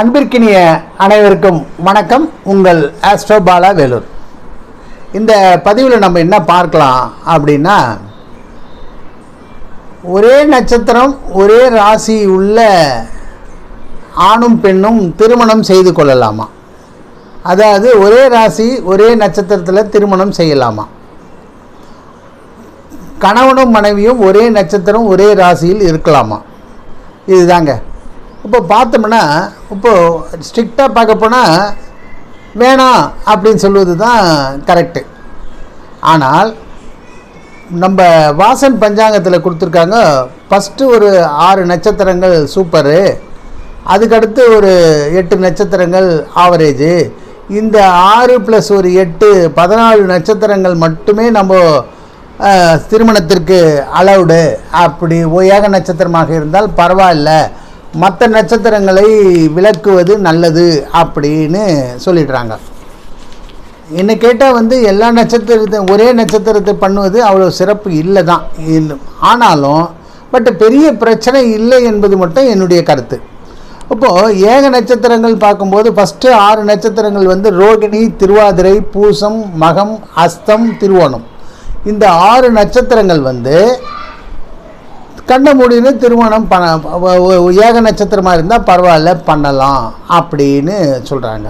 அன்பிற்கினிய அனைவருக்கும் வணக்கம். உங்கள் ஆஸ்ட்ரோ பாலா வேலூர். இந்த பதிவில் நம்ம என்ன பார்க்கலாம் அப்படின்னா ஒரே நட்சத்திரம் ஒரே ராசி உள்ள ஆணும் பெண்ணும் திருமணம் செய்து கொள்ளலாமா? அதாவது ஒரே ராசி ஒரே நட்சத்திரத்தில் திருமணம் செய்யலாமா? கணவனும் மனைவியும் ஒரே நட்சத்திரம் ஒரே ராசியில் இருக்கலாமா? இதுதாங்க. இப்போ பார்த்தோம்னா இப்போது ஸ்ட்ரிக்டாக பார்க்க போனால் வேணாம் அப்படின்னு சொல்லுவது தான் கரெக்டு ஆனால் நம்ம வாசன் பஞ்சாங்கத்தில் கொடுத்துருக்காங்க ஃபஸ்ட்டு ஒரு ஆறு நட்சத்திரங்கள் சூப்பரு அதுக்கடுத்து ஒரு எட்டு நட்சத்திரங்கள் ஆவரேஜு இந்த ஆறு ப்ளஸ் ஒரு எட்டு பதினாலு நட்சத்திரங்கள் மட்டுமே நம்ம திருமணத்திற்கு அலவுடு அப்படி ஓயாக நட்சத்திரமாக இருந்தால் பரவாயில்ல. மற்ற நட்சத்திரங்களை விளக்குவது நல்லது அப்படின்னு சொல்லிடுறாங்க. என்னை கேட்டால் வந்து எல்லா நட்சத்திரத்தை ஒரே நட்சத்திரத்தை பண்ணுவது அவ்வளோ சிறப்பு இல்லை தான் இல்லை ஆனாலும் பட் பெரிய பிரச்சனை இல்லை என்பது மட்டும் என்னுடைய கருத்து. இப்போது ஏக நட்சத்திரங்கள் பார்க்கும்போது ஃபஸ்ட்டு ஆறு நட்சத்திரங்கள் வந்து ரோகிணி திருவாதிரை பூசம் மகம் அஸ்தம் திருவோணம். இந்த ஆறு நட்சத்திரங்கள் வந்து கண்ண மூடின்னு திருமணம் பண்ண ஏக நட்சத்திரமாக இருந்தால் பரவாயில்ல பண்ணலாம் அப்படின்னு சொல்கிறாங்க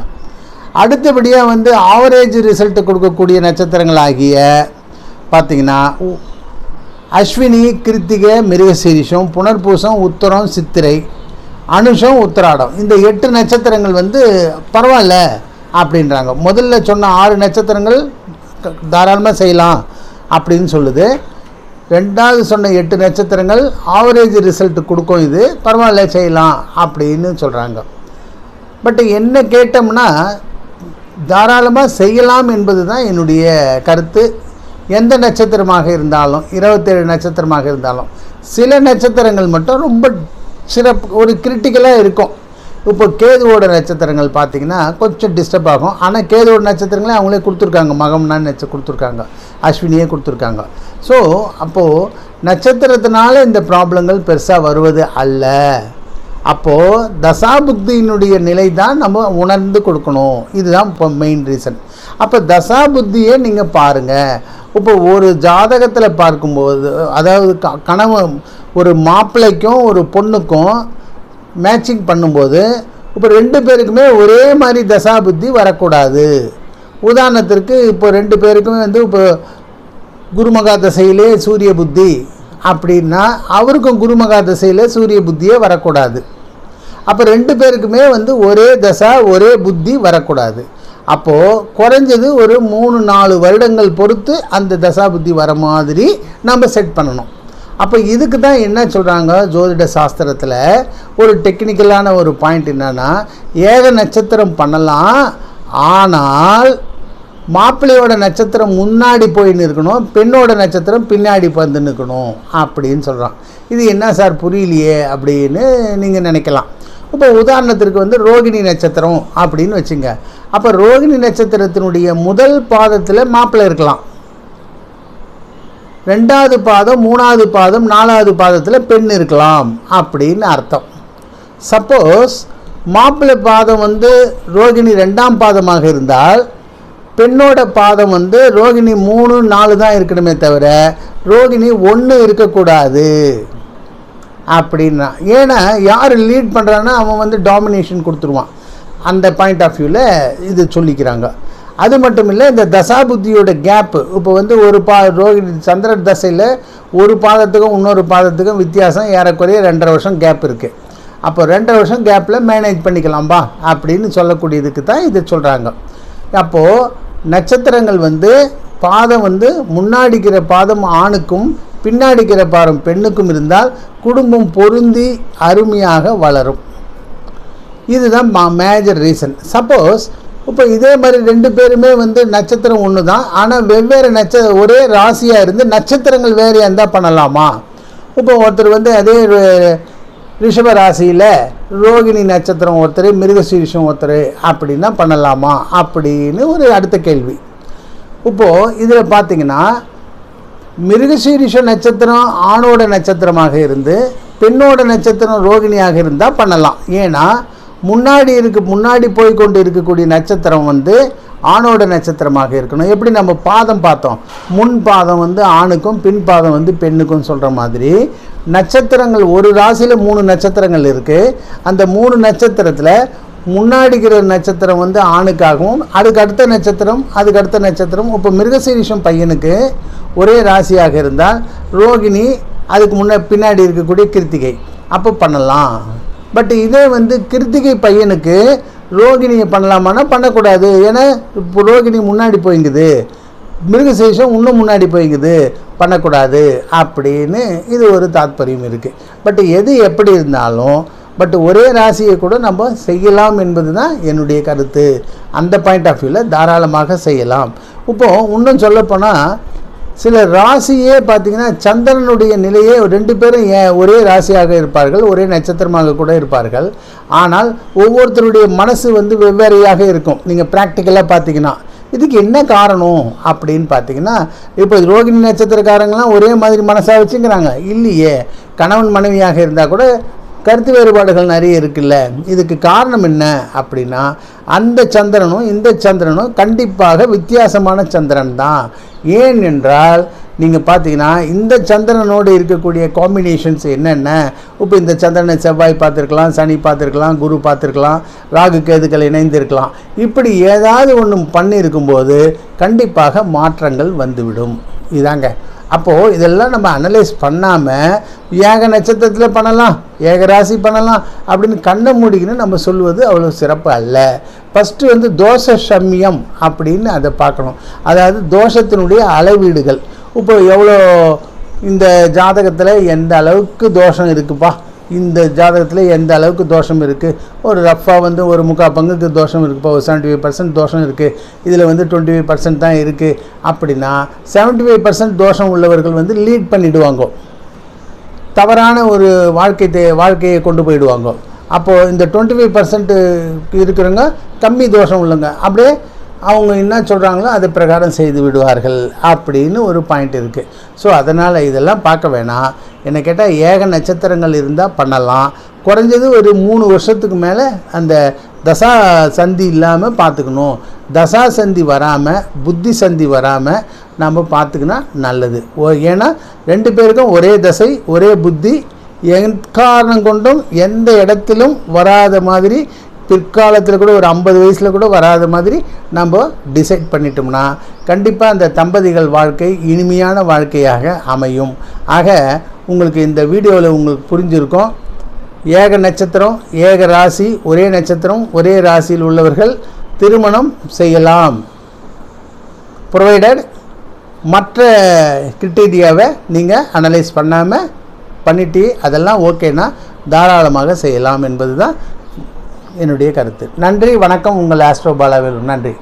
அடுத்தபடியாக வந்து ஆவரேஜ் ரிசல்ட் கொடுக்கக்கூடிய நட்சத்திரங்கள் ஆகிய பார்த்திங்கன்னா உ- அஸ்வினி கிருத்திகை மிருகசீரிஷம் புனர்பூசம் உத்தரம் சித்திரை அனுஷம் உத்திராடம். இந்த எட்டு நட்சத்திரங்கள் வந்து பரவாயில்ல அப்படின்றாங்க. முதல்ல சொன்ன ஆறு நட்சத்திரங்கள் தாராளமாக செய்யலாம் அப்படின்னு சொல்லுது. ரெண்டாவது சொன்ன எட்டு நட்சத்திரங்கள் ஆவரேஜ் ரிசல்ட் கொடுக்கும் இது. பரவாயில்ல செய்யலாம் அப்படின்னு சொல்கிறாங்க பட் என்ன கேட்டோம்னா தாராளமாக செய்யலாம் என்பது தான் என்னுடைய கருத்து. எந்த நட்சத்திரமாக இருந்தாலும் இருபத்தேழு நட்சத்திரமாக இருந்தாலும் சில நட்சத்திரங்கள் மட்டும் ரொம்ப சிறப்பு ஒரு கிரிட்டிக்கலாக இருக்கும். இப்போ கேதுவோட நட்சத்திரங்கள் பார்த்தீங்கன்னா கொஞ்சம் டிஸ்டர்ப் ஆகும். ஆனால் கேதுவோட நட்சத்திரங்களே அவங்களே கொடுத்துருக்காங்க. மகம்னா நட்ச கொடுத்துருக்காங்க. அஸ்வினியே கொடுத்துருக்காங்க. ஸோ அப்போது நட்சத்திரத்தினால இந்த ப்ராப்ளங்கள் பெருசாக வருவது அல்ல. அப்போது தசாபுத்தியினுடைய நிலை தான் நம்ம உணர்ந்து கொடுக்கணும். இதுதான் இப்போ மெயின் ரீசன் அப்போ தசாபுத்தியை நீங்கள் பாருங்கள் இப்போ ஒரு ஜாதகத்தில் பார்க்கும்போது அதாவது க- கணவன் ஒரு மாப்பிள்ளைக்கும் ஒரு பொண்ணுக்கும் மேட்சிங் பண்ணும்போது இப்போ ரெண்டு பேருக்குமே ஒரே மாதிரி தசாபுத்தி வரக்கூடாது. உதாரணத்திற்கு இப்போ ரெண்டு பேருக்குமே வந்து இப்போ குருமகா தசையிலே சூரிய புத்தி அப்படின்னா அவருக்கும் குருமகா தசையில் சூரிய புத்தியே வரக்கூடாது. அப்போ ரெண்டு பேருக்குமே வந்து ஒரே தசா ஒரே புத்தி வரக்கூடாது. அப்போது குறைஞ்சது ஒரு மூணு நாலு வருடங்கள் பொறுத்து அந்த தசா புத்தி வர மாதிரி நம்ம செட் பண்ணணும். அப்போ இதுக்கு தான் என்ன சொல்கிறாங்க ஜோதிட சாஸ்திரத்தில்? ஒரு டெக்னிக்கலான ஒரு பாயிண்ட் என்னென்னா ஏக நட்சத்திரம் பண்ணலாம் ஆனால் மாப்பிள்ளையோட நட்சத்திரம் முன்னாடி போய் நிற்கணும் பெண்ணோட நட்சத்திரம் பின்னாடி வந்து நிற்கணும் அப்படின்னு சொல்கிறான் இது என்ன சார் புரியலையே அப்படின்னு நீங்கள் நினைக்கலாம். இப்போ உதாரணத்திற்கு வந்து ரோகிணி நட்சத்திரம் அப்படின்னு வச்சுங்க. அப்போ ரோகிணி நட்சத்திரத்தினுடைய முதல் பாதத்தில் மாப்பிள்ளை இருக்கலாம். ரெண்டாவது பாதம் மூணாவது பாதம் நாலாவது பாதத்தில் பெண் இருக்கலாம் அப்படின்னு அர்த்தம். சப்போஸ் மாப்பிள்ளை பாதம் வந்து ரோகிணி ரெண்டாம் பாதமாக இருந்தால் பெண்ணோட பாதம் வந்து ரோகிணி மூணு நாலு தான் இருக்கணுமே தவிர ரோகிணி ஒன்று இருக்கக்கூடாது அப்படின்னா. ஏன்னா யார் லீட் பண்ணுறான்னா அவன் வந்து டாமினேஷன் கொடுத்துருவான். அந்த பாயிண்ட் ஆஃப் வியூவில் இது சொல்லிக்கிறாங்க. அது மட்டும் இல்லை இந்த தசாபுத்தியோட கேப்பு இப்போ வந்து ஒரு பா ரோகிணி சந்திர தசையில் ஒரு பாதத்துக்கும் இன்னொரு பாதத்துக்கும் வித்தியாசம் ஏறக்குறைய ரெண்டரை வருஷம் கேப் இருக்குது அப்போ ரெண்டரை வருஷம் கேப்பில் மேனேஜ் பண்ணிக்கலாம்பா அப்படின்னு சொல்லக்கூடியதுக்கு தான் இதை சொல்கிறாங்க அப்போது நட்சத்திரங்கள் வந்து பாதம் வந்து முன்னாடிக்கிற பாதம் ஆணுக்கும் பின்னாடிக்கிற பாதம் பெண்ணுக்கும் இருந்தால் குடும்பம் பொருந்தி அருமையாக வளரும். இதுதான் மேஜர் ரீசன் சப்போஸ் இப்போ இதே மாதிரி ரெண்டு பேருமே வந்து நட்சத்திரம் ஒன்று தான் ஆனால் வெவ்வேறு நட்ச ஒரே ராசியாக இருந்து நட்சத்திரங்கள் வேறு இருந்தால் பண்ணலாமா? இப்போ ஒருத்தர் வந்து அதே ரிஷப ராசியில் ரோகிணி நட்சத்திரம் ஒருத்தர் மிருகசீரிஷம் ஒருத்தர் அப்படின்னா பண்ணலாமா? அப்படின்னு ஒரு அடுத்த கேள்வி. இப்போது இதில் பார்த்தீங்கன்னா மிருகசீரிஷ நட்சத்திரம் ஆணோட நட்சத்திரமாக இருந்து பெண்ணோட நட்சத்திரம் ரோகிணியாக இருந்தால் பண்ணலாம். ஏன்னா முன்னாடி இருக்கு முன்னாடி போய் கொண்டு இருக்கக்கூடிய நட்சத்திரம் வந்து ஆணோட நட்சத்திரமாக இருக்கணும். எப்படி நம்ம பாதம் பார்த்தோம்? முன் பாதம் வந்து ஆணுக்கும் பின் பாதம் வந்து பெண்ணுக்கும் சொல்கிற மாதிரி நட்சத்திரங்கள் ஒரு ராசியில் மூணு நட்சத்திரங்கள் இருக்குது அந்த மூணு நட்சத்திரத்தில் முன்னாடி இருக்கிற நட்சத்திரம் வந்து ஆணுக்காகவும் அதுக்கு அடுத்த நட்சத்திரம் அதுக்கு அடுத்த நட்சத்திரம். இப்போ மிருகசீரிஷம் பையனுக்கு ஒரே ராசியாக இருந்தால் ரோகிணி அதுக்கு முன்ன பின்னாடி இருக்கக்கூடிய கிருத்திகை. அப்போ பண்ணலாம். பட் இதே வந்து கிருத்திகை பையனுக்கு ரோகிணியை பண்ணலாமான்னா பண்ணக்கூடாது. ஏன்னா இப்போ ரோகிணி முன்னாடி போய்ங்குது. மிருகசேஷம் இன்னும் முன்னாடி போயிங்குது. பண்ணக்கூடாது அப்படின்னு இது ஒரு தாத்பரியம் இருக்குது பட் எது எப்படி இருந்தாலும் பட் ஒரே ராசியை கூட நம்ம செய்யலாம் என்பது தான் என்னுடைய கருத்து. அந்த பாயிண்ட் ஆஃப் வியூவில் தாராளமாக செய்யலாம். இப்போது இன்னும் சொல்லப்போனால் சில ராசியே பார்த்தீங்கன்னா சந்திரனுடைய நிலையே ரெண்டு பேரும் ஏன் ஒரே ராசியாக இருப்பார்கள் ஒரே நட்சத்திரமாக கூட இருப்பார்கள். ஆனால் ஒவ்வொருத்தருடைய மனசு வந்து வெவ்வேறையாக இருக்கும். நீங்கள் ப்ராக்டிக்கலாக பார்த்தீங்கன்னா இதுக்கு என்ன காரணம் அப்படின்னு பார்த்தீங்கன்னா இப்போ ரோகிணி நட்சத்திரக்காரங்களாம் ஒரே மாதிரி மனசாக வச்சுக்கிறாங்க. இல்லையே கணவன் மனைவியாக இருந்தால் கூட கருத்து வேறுபாடுகள் நிறைய இருக்குல்ல இதுக்கு காரணம் என்ன அப்படின்னா அந்த சந்திரனும் இந்த சந்திரனும் கண்டிப்பாக வித்தியாசமான சந்திரன் தான். ஏன் என்றால் நீங்கள் பார்த்தீங்கன்னா இந்த சந்திரனோடு இருக்கக்கூடிய காம்பினேஷன்ஸ் என்னென்ன? இப்போ இந்த சந்திரனை செவ்வாய் பார்த்துருக்கலாம் சனி பார்த்துருக்கலாம் குரு பார்த்துருக்கலாம் ராகு கேதுக்கள் இணைந்திருக்கலாம். இப்படி ஏதாவது ஒன்று பண்ணியிருக்கும்போது கண்டிப்பாக மாற்றங்கள் வந்துவிடும். இதாங்க. அப்போது இதெல்லாம் நம்ம அனலைஸ் பண்ணாமல் ஏக நட்சத்திரத்தில் பண்ணலாம் ஏக ராசி பண்ணலாம் அப்படின்னு கண்ணை மூடிக்கின்னு நம்ம சொல்லுவது அவ்வளோ சிறப்பு அல்ல. ஃபஸ்ட்டு வந்து தோஷ சம்யம் அப்படின்னு அதை பார்க்கணும். அதாவது தோஷத்தினுடைய அளவீடுகள். இப்போ எவ்வளோ இந்த ஜாதகத்தில் எந்த அளவுக்கு தோஷம் இருக்குப்பா? இந்த ஜாதகத்தில் எந்த அளவுக்கு தோஷம் இருக்குது ஒரு ரஃப்பாக வந்து ஒரு முக்கால் பங்குக்கு தோஷம் இருக்குது ஒரு செவன்ட்டி ஃபைவ் பர்சன்ட் தோஷம் இருக்குது இதில் வந்து டுவெண்ட்டி ஃபைவ் பர்சன்ட் தான் இருக்குது அப்படின்னா செவன்ட்டி ஃபைவ் பர்சன்ட் தோஷம் உள்ளவர்கள் வந்து லீட் பண்ணிவிடுவாங்க தவறான ஒரு வாழ்க்கை தே வாழ்க்கையை கொண்டு போயிடுவாங்க. அப்போது இந்த டுவெண்ட்டி ஃபைவ் பர்சன்ட்டு இருக்கிறவங்க கம்மி தோஷம் உள்ளவங்க. அப்படியே அவங்க என்ன சொல்கிறாங்களோ அது பிரகாரம் செய்து விடுவார்கள். அப்படின்னு ஒரு பாயிண்ட் இருக்குது ஸோ அதனால் இதெல்லாம் பார்க்க வேணாம். என்னை கேட்டால் ஏக நட்சத்திரங்கள் இருந்தால் பண்ணலாம். குறைஞ்சது ஒரு மூணு வருஷத்துக்கு மேலே அந்த தசா சந்தி இல்லாமல் பார்த்துக்கணும் தசா சந்தி வராமல் புத்தி சந்தி வராமல் நம்ம பார்த்துக்கினா நல்லது. ஓ ஏன்னா ரெண்டு பேருக்கும் ஒரே தசை ஒரே புத்தி எக்காரணம் கொண்டும் எந்த இடத்திலும் வராத மாதிரி பிற்காலத்தில் கூட ஒரு ஐம்பது வயசில் கூட வராத மாதிரி நம்ம டிசைட் பண்ணிட்டோம்னா கண்டிப்பாக அந்த தம்பதிகள் வாழ்க்கை இனிமையான வாழ்க்கையாக அமையும். ஆக உங்களுக்கு இந்த வீடியோவில் உங்களுக்கு புரிஞ்சிருக்கும். ஏக நட்சத்திரம் ஏக ராசி ஒரே நட்சத்திரம் ஒரே ராசியில் உள்ளவர்கள் திருமணம் செய்யலாம். ப்ரொவைடட் மற்ற கிரிட்டீரியாவை நீங்கள் அனலைஸ் பண்ணாமல் பண்ணிட்டு அதெல்லாம் ஓகேனா தாராளமாக செய்யலாம் என்பது தான் என்னுடைய கருத்து. நன்றி வணக்கம் உங்கள் ஆஸ்ட்ரோபாலாவில் நன்றி.